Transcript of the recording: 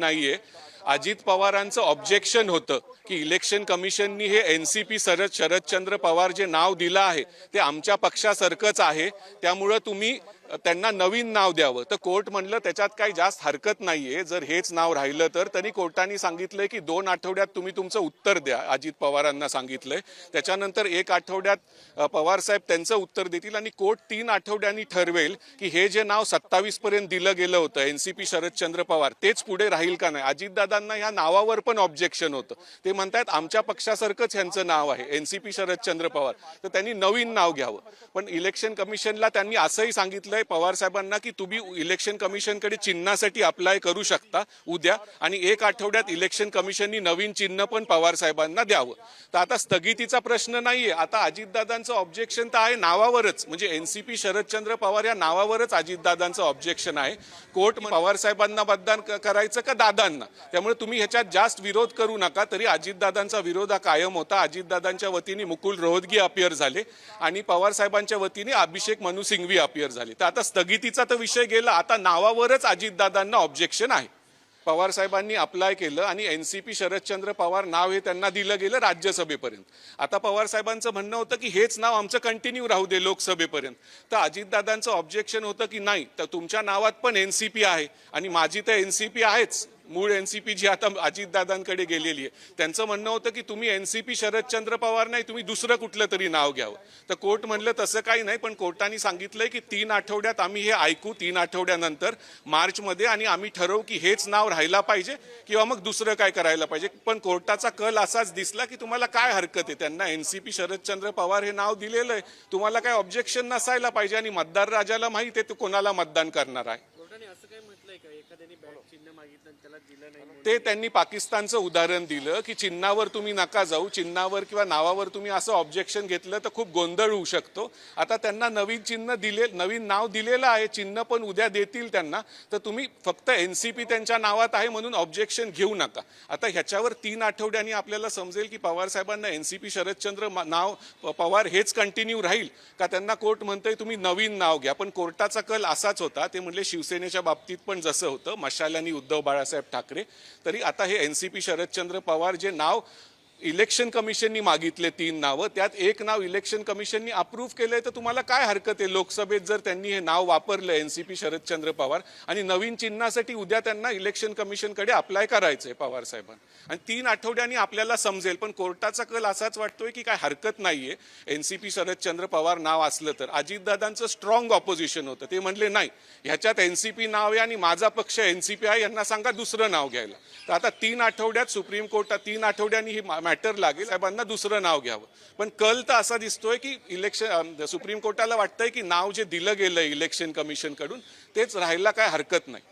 नाहीये. अजित पवारांचं ऑब्जेक्शन होतं की इलेक्शन कमिशननी हे N C P Sharad Sharadchandra Pawar जे नाव दिलं आहे ते आमच्या पक्षासारखंच आहे. त्यामुळं तुम्ही त्यांना नवीन नाव द्यावं. तर कोर्ट म्हणलं त्याच्यात काही जास्त हरकत नाहीये. जर हेच नाव राहिलं तर तरी कोर्टाने सांगितलंय की दोन आठवड्यात तुम्ही तुमचं उत्तर द्या अजित पवारांना सांगितलंय. त्याच्यानंतर एक आठवड्यात पवार साहेब त्यांचं उत्तर देतील आणि कोर्ट तीन आठवड्यांनी ठरवेल की हे जे नाव सत्तावीस पर्यंत दिलं गेलं होतं एनसीपी शरदचंद्र पवार तेच पुढे राहील का नाही? दादांना ह्या नावावर पण ऑब्जेक्शन होतं. ते म्हणतात आमच्या पक्षासारखंच ह्यांचं नाव आहे. एनसीपी शरदचंद्र पवार. तर त्यांनी नवीन नाव घ्यावं. पण इलेक्शन कमिशनला त्यांनी असंही सांगितलंय पवार साहेबांना की तुम्ही इलेक्शन कमिशनकडे चिन्हासाठी अप्लाय करू शकता उद्या. आणि एक आठवड्यात इलेक्शन कमिशननी नवीन चिन्ह पण पवार साहेबांना द्यावं. तर आता स्थगितीचा प्रश्न नाहीये. आता अजितदादांचं ऑब्जेक्शन तर आहे नावावरच. म्हणजे एनसीपी शरदचंद्र पवार या नावावरच अजितदादांचं ऑब्जेक्शन आहे. कोर्ट पवार साहेबांना मतदान करायचं का दादांना? त्यामुळे तुम्ही ह्याच्यात जास्त विरोध करू नका तरी अजितदादांचा विरोध हा कायम होता. अजितदादांच्या वतीने मुकुल रोहतगी अपियर झाले आणि पवार साहेबांच्या वतीने अभिषेक मनु सिंघवी अपियर झाले. तर आता स्थगितीचा तर विषय गेला. आता नावावरच अजितदादांना ऑब्जेक्शन आहे. पवार साहेबांनी अप्लाय केलं आणि N C P Sharadchandra Pawar नाव हे त्यांना दिलं गेलं राज्यसभेपर्यंत. आता पवार साहेबांचं म्हणणं होतं की हेच नाव आमचं कंटिन्यू राहू दे लोकसभेपर्यंत. तर अजितदादांचं ऑब्जेक्शन होतं की नाही तर तुमच्या नावात पण एन सी पी आहे आणि माझी तर एन सी पी आहेच. मूळ एनसीपी जी आता अजितदादांकडे गेलेली आहे. त्यांचं म्हणणं होतं की तुम्ही एनसीपी शरदचंद्र पवार नाही तुम्ही दुसरं कुठलं तरी नाव घ्यावं. तर कोर्ट म्हणलं तसं काही नाही पण कोर्टाने सांगितलंय की तीन आठवड्यात आम्ही हे ऐकू तीन आठवड्यानंतर मार्चमध्ये आणि आम्ही ठरवू की हेच नाव राहायला पाहिजे किंवा मग दुसरं काय करायला पाहिजे. पण कोर्टाचा कल असाच दिसला की तुम्हाला काय हरकत आहे? त्यांना एनसीपी शरदचंद्र पवार हे नाव दिलेलं आहे. तुम्हाला काय ऑब्जेक्शन नसायला पाहिजे आणि मतदार राजाला माहीत आहे तो कोणाला मतदान करणार आहे? असं काय म्हटलंय का? एखाद्याने बॅट चिन्ह मागितलं आणि त्याला दिलं नाही म्हणून? ते त्यांनी पाकिस्तानचं उदाहरण दिलं की चिन्हावर तुम्ही नका जाऊ चिन्हावर किंवा नावावर तुम्ही असं ऑब्जेक्शन घेतलं तर खूप गोंधळ होऊ शकतो. आता त्यांना नवीन चिन्ह दिले नवीन नाव दिलेलं आहे चिन्ह पण उद्या देतील त्यांना तर तुम्ही फक्त एनसीपी त्यांच्या नावात आहे म्हणून ऑब्जेक्शन घेऊ नका. आता ह्याच्यावर तीन आठवड्यांनी आपल्याला समजेल की पवार साहेबांना एनसीपी शरदचंद्र मा- नाव प- पवार हेच कंटिन्यू राहील. का त्यांना कोर्ट म्हणतंय तुम्ही नवीन नाव घ्या पण कोर्टाचा कल असाच होता ते म्हणले शिवसेनेच्या बाबतीत पण जसं होतं मशाल आणि उद्धव बाळासाहेब ठाकरे तरी आता हे एनसीपी शरदचंद्र पवार जे नाव इलेक्शन कमिशननी मागितले तीन नावं. त्यात एक नाव इलेक्शन कमिशननी अप्रूव्ह केलंय तर तुम्हाला काय हरकत आहे? लोकसभेत जर त्यांनी हे नाव वापरलं एनसीपी शरदचंद्र पवार आणि नवीन चिन्हासाठी उद्या त्यांना इलेक्शन कमिशनकडे अप्लाय करायचं आहे पवार साहेबांना. आणि तीन आठवड्यांनी आपल्याला समजेल पण कोर्टाचा कल असाच वाटतोय की काय हरकत नाहीये. एनसीपी शरदचंद्र पवार नाव असलं तर. अजितदादांचं स्ट्रॉंग ऑपोजिशन होतं. ते म्हणले नाही ह्याच्यात एनसीपी नाव आहे आणि माझा पक्ष एनसीपी आहे यांना सांगा दुसरं नाव घ्यायला. तर आता तीन आठवड्यात सुप्रीम कोर्टात तीन आठवड्यांनी ही मॅटर लागेल साहेबांना दुसरं नाव घ्यावं. पण कल तर असा दिसतोय की इलेक्शन सुप्रीम कोर्टाला वाटतंय की नाव जे दिलं गेलं इलेक्शन कमिशनकडून तेच राहायला काय हरकत नाही.